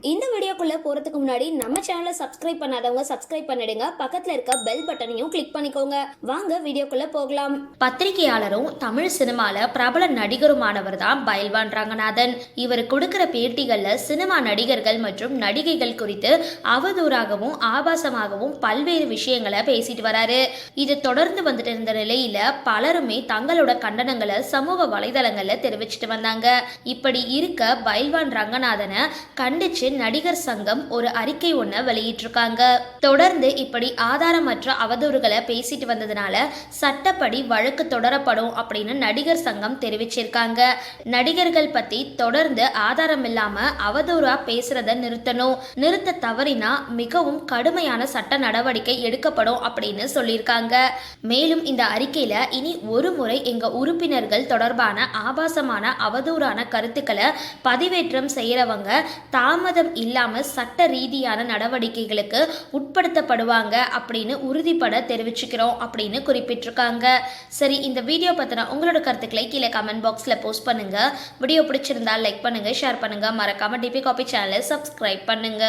இந்த வீடியோக்குள்ளே போறதுக்கு முன்னாடி நம்ம சேனலை சப்ஸ்கிரைப் பண்ணாதவங்க சப்ஸ்கிரைப் பண்ணிடுங்க. பக்கத்தில் இருக்க பெல் பட்டனையும் கிளிக் பண்ணிக்கோங்க. வாங்க வீடியோக்குள்ளே போகலாம். பத்திரிகையாளரும் தமிழ் சினிமாவில் பிரபல நடிகருமானவர் தான் பயல்வான் ரங்கநாதன். இவர் கொடுக்கிற பேட்டிகளில் சினிமா நடிகர்கள் மற்றும் நடிகைகள் குறித்து அவதூறாகவும் ஆபாசமாகவும் பல்வேறு விஷயங்களை பேசிட்டு வராரு. இது தொடர்ந்து வந்துட்டு இருந்த நிலையில பலருமே தங்களோட கண்டனங்களை சமூக வலைதளங்களில் தெரிவிச்சிட்டு வந்தாங்க. இப்படி இருக்க பயல்வான் ரங்கநாதனை கண்டிச்சு நடிகர் சங்கம் ஒரு அறிக்கை ஒன்றை வெளியிட்டிருக்காங்க. தொடர்ந்து இப்படி ஆதாரமற்ற அவதூறுகளை பேசிட்டு வந்ததுனால சட்டப்படி வழக்கு தொடரப்படும் அப்படின்னு நடிகர் சங்கம் தெரிவிச்சிருக்காங்க. நடிகர்கள் பத்தி தொடர்ந்து ஆதாரம் இல்லாம அவதூறா பேசுறத நிறுத்தணும். நிறுத்த தவறினா மிகவும் கடுமையான சட்ட நடவடிக்கை எடுக்கப்படும் அப்படின்னு சொல்லியிருக்காங்க. மேலும் இந்த அறிக்கையில இனி ஒரு முறை எங்க உறுப்பினர்கள் தொடர்பான ஆபாசமான அவதூறான கருத்துக்களை பதிவேற்றம் செய்யறவங்க தாமதம் இல்லாம சட்ட ரீதியான நடவடிக்கைகளுக்கு உட்படுத்தப்படுவாங்க அப்படின்னு உறுதிப்பட தெரிவிச்சுக்கிறோம் அப்படின்னு குறிப்பிட்டிருக்காங்க. சரி இந்த வீடியோ பற்றின உங்களோட கருத்துக்களை கீழே கமெண்ட் பாக்ஸில் போஸ்ட் பண்ணுங்க. வீடியோ பிடிச்சிருந்தா லைக் பண்ணுங்க ஷேர் பண்ணுங்க. மறக்காம டிபி காபி சேனலை சப்ஸ்கிரைப் பண்ணுங்க.